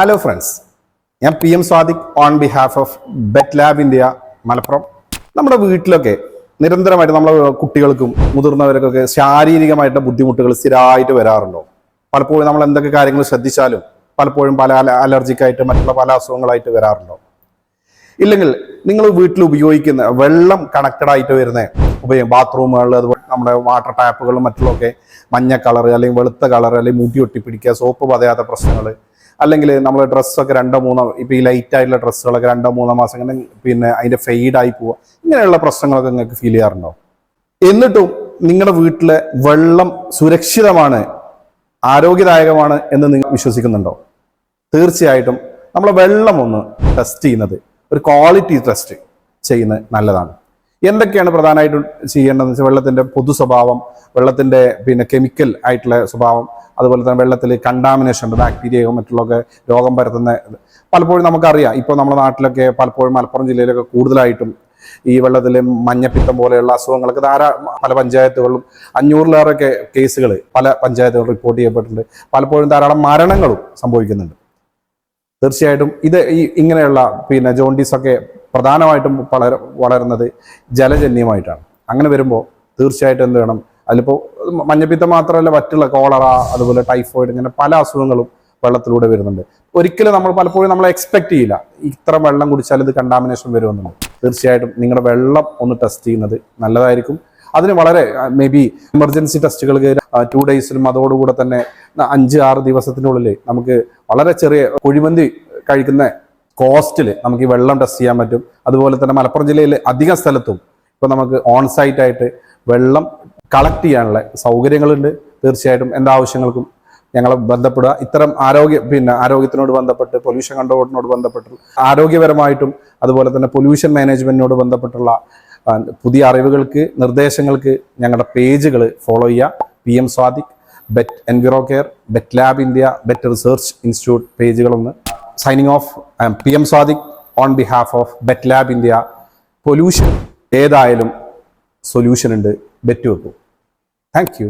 Hello friends ഞാൻ P M Swadiq on behalf of Bet Lab India Malappuram. നമ്മുടെ വീട്ടിലൊക്കെ നിരന്തരമായിട്ട് നമ്മളെ കുട്ടികൾക്കും മുതിർന്നവർക്കൊക്കെ ശാരീരികമായിട്ട് ബുദ്ധിമുട്ടുകൾ സ്ഥിരമായിട്ട് വരാറുണ്ടോ? പലപ്പോഴും നമ്മൾ എന്തൊക്കെ കാര്യങ്ങൾ ശ്രദ്ധിച്ചാലും പലപ്പോഴും പല അലർജിക്കായിട്ട് മറ്റുള്ള പല അസുഖങ്ങളായിട്ട് വരാറുണ്ടോ? ഇല്ലെങ്കിൽ നിങ്ങൾ വീട്ടിൽ ഉപയോഗിക്കുന്ന വെള്ളം കണക്റ്റഡ് ആയിട്ട് വരുന്ന ഉപയോഗം ബാത്റൂമുകൾ അതുപോലെ നമ്മുടെ വാട്ടർ ടാപ്പുകളും മറ്റുള്ളതൊക്കെ മഞ്ഞ കളർ അല്ലെങ്കിൽ വെളുത്ത കളർ അല്ലെങ്കിൽ മുടി ഒട്ടിപ്പിടിക്കുക സോപ്പ് പതയാത്ത പ്രശ്നങ്ങൾ അല്ലെങ്കിൽ നമ്മൾ ഡ്രസ്സൊക്കെ രണ്ടോ മൂന്നോ ഇപ്പം ഈ ലൈറ്റ് ആയിട്ടുള്ള ഡ്രസ്സുകളൊക്കെ രണ്ടോ മൂന്നോ മാസം ഇങ്ങനെ പിന്നെ അതിന്റെ ഫെയ്ഡായി പോവുക ഇങ്ങനെയുള്ള പ്രശ്നങ്ങളൊക്കെ നിങ്ങൾക്ക് ഫീൽ ചെയ്യാറുണ്ടോ? എന്നിട്ടും നിങ്ങളുടെ വീട്ടിലെ വെള്ളം സുരക്ഷിതമാണ് ആരോഗ്യദായകമാണ് എന്ന് നിങ്ങൾ വിശ്വസിക്കുന്നുണ്ടോ? തീർച്ചയായിട്ടും നമ്മളെ വെള്ളം ഒന്ന് ടെസ്റ്റ് ചെയ്യുന്നത് ഒരു ക്വാളിറ്റി ടെസ്റ്റ് ചെയ്യുന്നത് നല്ലതാണ്. എന്തൊക്കെയാണ് പ്രധാനമായിട്ടും ചെയ്യേണ്ടതെന്ന് വെച്ചാൽ വെള്ളത്തിന്റെ പൊതു സ്വഭാവം വെള്ളത്തിന്റെ പിന്നെ കെമിക്കൽ ആയിട്ടുള്ള സ്വഭാവം അതുപോലെ തന്നെ വെള്ളത്തിൽ കണ്ടാമിനേഷൻ ഉണ്ട് ബാക്ടീരിയയോ മറ്റുള്ളതൊക്കെ രോഗം പരത്തുന്ന പലപ്പോഴും നമുക്കറിയാം. ഇപ്പോൾ നമ്മുടെ നാട്ടിലൊക്കെ പലപ്പോഴും മലപ്പുറം ജില്ലയിലൊക്കെ കൂടുതലായിട്ടും ഈ വെള്ളത്തിൽ മഞ്ഞപ്പിത്തം പോലെയുള്ള അസുഖങ്ങളൊക്കെ ധാരാ പല പഞ്ചായത്തുകളിലും അഞ്ഞൂറിലേറെ കേസുകൾ പല പഞ്ചായത്തുകളും റിപ്പോർട്ട് ചെയ്യപ്പെട്ടിട്ടുണ്ട്. പലപ്പോഴും ധാരാളം മരണങ്ങളും സംഭവിക്കുന്നുണ്ട്. തീർച്ചയായിട്ടും ഇത് ഈ ഇങ്ങനെയുള്ള പിന്നെ ജോണ്ടീസ് ഒക്കെ പ്രധാനമായിട്ടും വളര വളരുന്നത് ജലജന്യമായിട്ടാണ്. അങ്ങനെ വരുമ്പോൾ തീർച്ചയായിട്ടും എന്ത് വേണം? അതിലിപ്പോൾ മഞ്ഞപ്പിത്തം മാത്രമല്ല മറ്റുള്ള കോളറ അതുപോലെ ടൈഫോയിഡ് ഇങ്ങനെ പല അസുഖങ്ങളും വെള്ളത്തിലൂടെ വരുന്നുണ്ട്. ഒരിക്കലും നമ്മൾ പലപ്പോഴും നമ്മൾ എക്സ്പെക്ട് ചെയ്യില്ല. ഇത്ര വെള്ളം കുടിച്ചാൽ ഇത് കണ്ടാമിനേഷൻ വരുമെന്നുണ്ട് തീർച്ചയായിട്ടും നിങ്ങളുടെ വെള്ളം ഒന്ന് ടെസ്റ്റ് ചെയ്യുന്നത് നല്ലതായിരിക്കും. അതിന് വളരെ മേ ബി എമർജൻസി ടെസ്റ്റുകൾക്ക് ടു ഡേയ്സിലും അതോടുകൂടെ തന്നെ അഞ്ച് ആറ് ദിവസത്തിനുള്ളിൽ നമുക്ക് വളരെ ചെറിയ കുഴിമന്തി കഴിക്കുന്ന കോസ്റ്റിൽ നമുക്ക് ഈ വെള്ളം ടെസ്റ്റ് ചെയ്യാൻ പറ്റും. അതുപോലെ തന്നെ മലപ്പുറം ജില്ലയിൽ അധിക സ്ഥലത്തും ഇപ്പൊ നമുക്ക് ഓൺ സൈറ്റ് ആയിട്ട് വെള്ളം കളക്ട് ചെയ്യാനുള്ള സൗകര്യങ്ങളുണ്ട്. തീർച്ചയായിട്ടും എന്താ ആവശ്യങ്ങൾക്കും ഞങ്ങളെ ബന്ധപ്പെടുക. ഇത്തരം ആരോഗ്യ പിന്നെ ആരോഗ്യത്തിനോട് ബന്ധപ്പെട്ട് പൊല്യൂഷൻ കൺട്രോളിനോട് ബന്ധപ്പെട്ട് ആരോഗ്യപരമായിട്ടും അതുപോലെ തന്നെ പൊല്യൂഷൻ മാനേജ്മെന്റിനോട് ബന്ധപ്പെട്ടുള്ള പുതിയ അറിവുകൾക്ക് നിർദ്ദേശങ്ങൾക്ക് ഞങ്ങളുടെ പേജുകൾ ഫോളോ ചെയ്യുക. P M Swadiq Bet Enviro Care Bet Lab India Bet Research Institute പേജുകളൊന്ന് signing off P M Swadiq on behalf of Bet Lab India pollution ഏതായാലും സൊല്യൂഷൻ ഉണ്ട്. ബെറ്റ് വെക്കും. Thank you